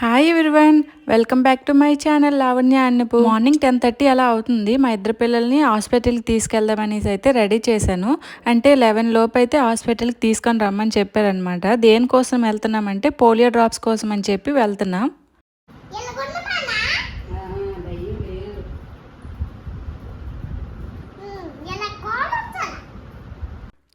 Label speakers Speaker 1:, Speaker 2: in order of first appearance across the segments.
Speaker 1: Hi everyone welcome back to my channel Lavanya అన్నపు morning ten thirty అలా అవుతుంది. మా ఇద్దరు పిల్లల్ని హాస్పిటల్కి తీసుకెళ్దామనేసి అయితే రెడీ చేశాను. అంటే లెవెన్ లోపు అయితే హాస్పిటల్కి తీసుకొని రమ్మని చెప్పారనమాట దేనికోసం వెళ్తున్నామంటే పోలియో డ్రాప్స్ కోసం అని చెప్పి వెళ్తున్నాం.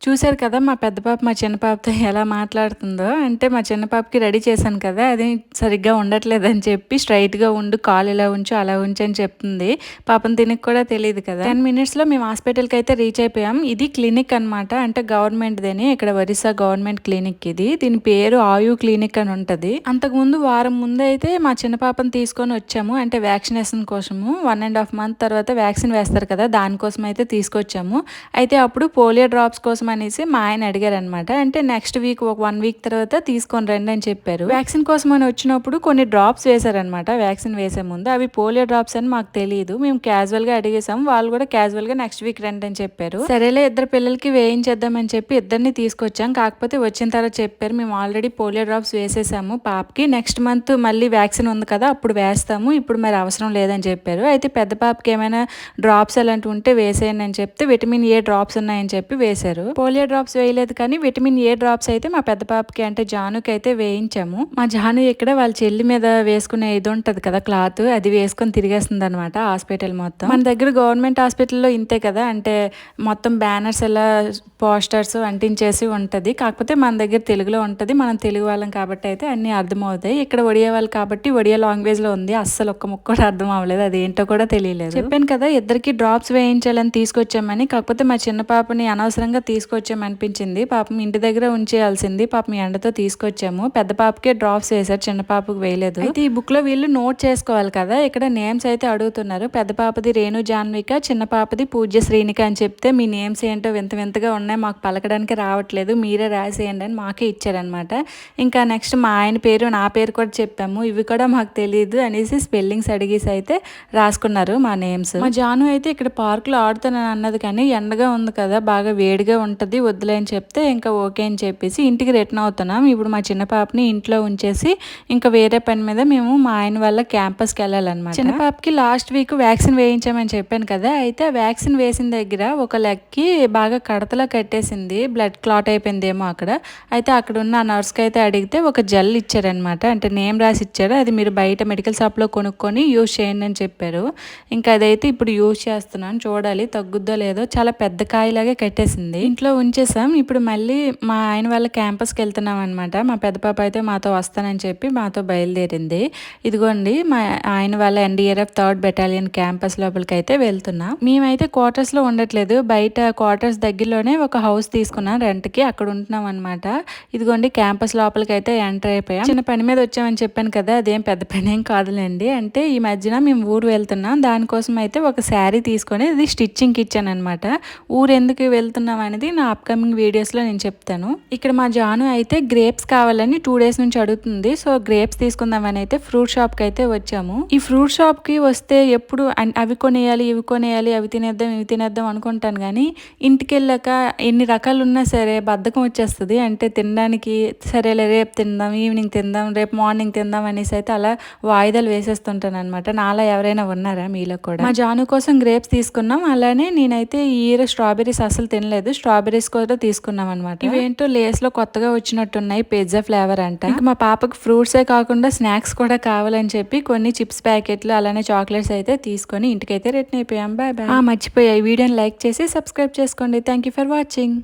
Speaker 1: చూశారు కదా మా పెద్ద పాప మా చిన్న పాపతో ఎలా మాట్లాడుతుందో. అంటే మా చిన్న పాపకి రెడీ చేశాను కదా అది సరిగ్గా ఉండట్లేదని చెప్పి స్ట్రైట్గా ఉండు కాలు ఇలా ఉంచు అలా ఉంచు అని చెప్తుంది. పాపం దీనికి కూడా తెలియదు కదా. టెన్ మినిట్స్లో మేము హాస్పిటల్కి అయితే రీచ్ అయిపోయాం. ఇది క్లినిక్ అనమాట అంటే గవర్నమెంట్దేని ఇక్కడ ఒరిస్సా గవర్నమెంట్ క్లినిక్ ఇది. దీని పేరు ఆయు క్లినిక్ అని ఉంటుంది. అంతకుముందు వారం ముందు అయితే మా చిన్న పాపను తీసుకొని వచ్చాము అంటే వ్యాక్సినేషన్ కోసము. వన్ అండ్ హాఫ్ మంత్ తర్వాత వ్యాక్సిన్ వేస్తారు కదా దానికోసం అయితే తీసుకొచ్చాము. అయితే అప్పుడు పోలియో డ్రాప్స్ కోసం అనేసి మా ఆయన అడిగారు అనమాట అంటే నెక్స్ట్ వీక్ ఒక వన్ వీక్ తర్వాత తీసుకొని రండి అని చెప్పారు. వ్యాక్సిన్ కోసం అని వచ్చినప్పుడు కొన్ని డ్రాప్స్ వేశారనమాట వ్యాక్సిన్ వేసే ముందు అవి పోలియో డ్రాప్స్ అని మాకు తెలియదు మేము క్యాజువల్గా అడిగేసాం వాళ్ళు కూడా క్యాజువల్గా నెక్స్ట్ వీక్ రండి అని చెప్పారు. సరేలే ఇద్దరు పిల్లలకి వేయించేద్దామని చెప్పి ఇద్దరిని తీసుకొచ్చాం. కాకపోతే వచ్చిన తర్వాత చెప్పారు మేము ఆల్రెడీ పోలియో డ్రాప్స్ వేసేసాము పాపకి. నెక్స్ట్ మంత్ మళ్ళీ వ్యాక్సిన్ ఉంది కదా అప్పుడు వేస్తాము. ఇప్పుడు మరి అవసరం లేదని చెప్పారు. అయితే పెద్ద పాపకి ఏమైనా డ్రాప్స్ అలాంటివి ఉంటే వేసేయండి అని చెప్తే విటమిన్ ఏ డ్రాప్స్ ఉన్నాయని చెప్పి వేశారు. పోలియో డ్రాప్స్ వేయలేదు కానీ విటమిన్ ఏ డ్రాప్స్ అయితే మా పెద్ద పాపకి అంటే జానుకి అయితే వేయించాము. మా జాను ఇక్కడ వాళ్ళ చెల్లి మీద వేసుకునే ఇది ఉంటుంది కదా క్లాత్ అది వేసుకొని తిరిగేస్తుంది అనమాట హాస్పిటల్ మొత్తం. మన దగ్గర గవర్నమెంట్ హాస్పిటల్లో ఇంతే కదా అంటే మొత్తం బ్యానర్స్ ఎలా పోస్టర్స్ అంటించేసి ఉంటుంది. కాకపోతే మన దగ్గర తెలుగులో ఉంటుంది మనం తెలుగు వాళ్ళం కాబట్టి అయితే అన్ని అర్థమవుతాయి. ఇక్కడ ఒడియా వాళ్ళు కాబట్టి ఒడియా లాంగ్వేజ్లో ఉంది అస్సలు ఒక్క ముక్క కూడా అర్థం అవ్వలేదు అది ఏంటో కూడా తెలియలేదు. చెప్పాను కదా ఇద్దరికి డ్రాప్స్ వేయించాలని తీసుకొచ్చామని కాకపోతే మా చిన్న పాపని అనవసరంగా తీసుకొచ్చామనిపించింది. పాపం ఇంటి దగ్గర ఉంచేయాల్సింది. పాపం ఎండతో తీసుకొచ్చాము. పెద్ద పాపకే డ్రాప్స్ వేశారు. చిన్న పాపకు వేయలేదు. అయితే ఈ బుక్లో వీళ్ళు నోట్ చేసుకోవాలి కదా. ఇక్కడ నేమ్స్ అయితే అడుగుతున్నారు. పెద్ద పాపది రేణు జాన్విక చిన్న పాపది పూజ్య శ్రీనిక అని చెప్తే మీ నేమ్స్ ఏంటో వింత వింతగా ఉన్నాయి. మాకు పలకడానికి రావట్లేదు. మీరే రాసేయండి అని మాకే ఇచ్చారనమాట ఇంకా నెక్స్ట్ మా ఆయన పేరు నా పేరు కూడా చెప్పాము. ఇవి కూడా మాకు తెలియదు అనేసి స్పెల్లింగ్స్ అడిగేసి అయితే రాసుకున్నారు మా నేమ్స్. మా జాను అయితే ఇక్కడ పార్క్లో ఆడుతానని అన్నది కానీ ఎండగా ఉంది కదా. బాగా వేడిగా ఉంటది వద్దులే అని చెప్తే ఇంకా ఓకే అని చెప్పేసి ఇంటికి రిటర్న్ అవుతున్నాం. ఇప్పుడు మా చిన్న పాపని ఇంట్లో ఉంచేసి ఇంకా వేరే పని మీద మేము మా ఆయన వాళ్ళ క్యాంపస్కి వెళ్ళాలన్నమాట. చిన్న పాపకి లాస్ట్ వీక్ వ్యాక్సిన్ వేయించామని చెప్పాను కదా అయితే ఆ వ్యాక్సిన్ వేసిన దగ్గర ఒక లెక్కి బాగా కడతలా కట్టేసింది బ్లడ్ క్లాట్ అయిపోయిందేమో అక్కడ. అయితే అక్కడ ఉన్న ఆ నర్స్కి అయితే అడిగితే ఒక జెల్ ఇచ్చారనమాట అంటే నేమ్ రాసి ఇచ్చారు అది మీరు బయట మెడికల్ షాప్లో కొనుక్కొని యూజ్ చేయండి అని చెప్పారు. ఇంకా అదైతే ఇప్పుడు యూజ్ చేస్తున్నాను చూడాలి తగ్గుద్దో లేదో. చాలా పెద్ద కాయలాగే కట్టేసింది. ఇంట్లో ఉంచేసాం ఇప్పుడు మళ్ళీ మా ఆయన వాళ్ళ క్యాంపస్కి వెళ్తున్నాం అనమాట మా పెద్ద పాప అయితే మాతో వస్తానని చెప్పి మాతో బయలుదేరింది. ఇదిగోండి మా ఆయన వాళ్ళ ఎన్డీఆర్ఎఫ్ థర్డ్ బెటాలియన్ క్యాంపస్ లోపలికి అయితే వెళ్తున్నాం. మేమైతే క్వార్టర్స్లో ఉండట్లేదు. బయట క్వార్టర్స్ దగ్గరలోనే ఒక హౌస్ తీసుకున్నాం. రెంట్కి అక్కడ ఉంటున్నాం అనమాట ఇదిగోండి క్యాంపస్ లోపలికి అయితే ఎంటర్ అయిపోయాం. చిన్న పని మీద వచ్చామని చెప్పాను కదా అదేం పెద్ద పని ఏం కాదులేండి. అంటే ఈ మధ్యన మేము ఊరు వెళ్తున్నాం. దానికోసం అయితే ఒక శారీ తీసుకొని ఇది స్టిచ్చింగ్కి ఇచ్చాను అనమాట ఊరు ఎందుకు వెళ్తున్నాం అనేది నా అప్కమింగ్ వీడియోస్లో నేను చెప్తాను. ఇక్కడ మా జాను అయితే గ్రేప్స్ కావాలని టూ డేస్ నుంచి అడుగుతుంది. సో గ్రేప్స్ తీసుకుందామని అయితే ఫ్రూట్ షాప్కి అయితే వచ్చాము. ఈ ఫ్రూట్ షాప్కి వస్తే ఎప్పుడు అన్- అవి కొనేయాలి ఇవి కొనేయాలి అవి తినేద్దాం ఇవి తినేద్దాం అనుకుంటాను కానీ ఇంటికి వెళ్ళాక ఎన్ని రకాలు ఉన్నా సరే బద్ధకం వచ్చేస్తుంది. అంటే తినడానికి సరేలే రేపు తిందాం ఈవినింగ్ తిందాం రేపు మార్నింగ్ తిందాం అనేసి అయితే అలా వాయిదాలు వేసేస్తుంటాను అనమాట నాలా ఎవరైనా ఉన్నారా మీలో కూడా? మా జాను కోసం గ్రేప్స్ తీసుకున్నాం. అలానే నేనైతే ఈ ఇయర్ స్ట్రాబెరీస్ అసలు తినలేదు. స్ట్రాబెరీస్ కూడా తీసుకున్నాం అనమాట ఇవేంటో లేస్లో కొత్తగా వచ్చినట్టున్నాయి పిజ్జా ఫ్లేవర్ అంట. ఇంకా మా పాపకు ఫ్రూట్సే కాకుండా స్నాక్స్ కూడా కావాలని చెప్పి కొన్ని చిప్స్ ప్యాకెట్లు అలానే చాక్లెట్స్ అయితే తీసుకొని ఇంటికైతే రిటర్న్ అయిపోయాం. బాయ్ బాయ్ మర్చిపోయా ఈ వీడియోని లైక్ చేసి సబ్స్క్రైబ్ చేసుకోండి. Thank you for watching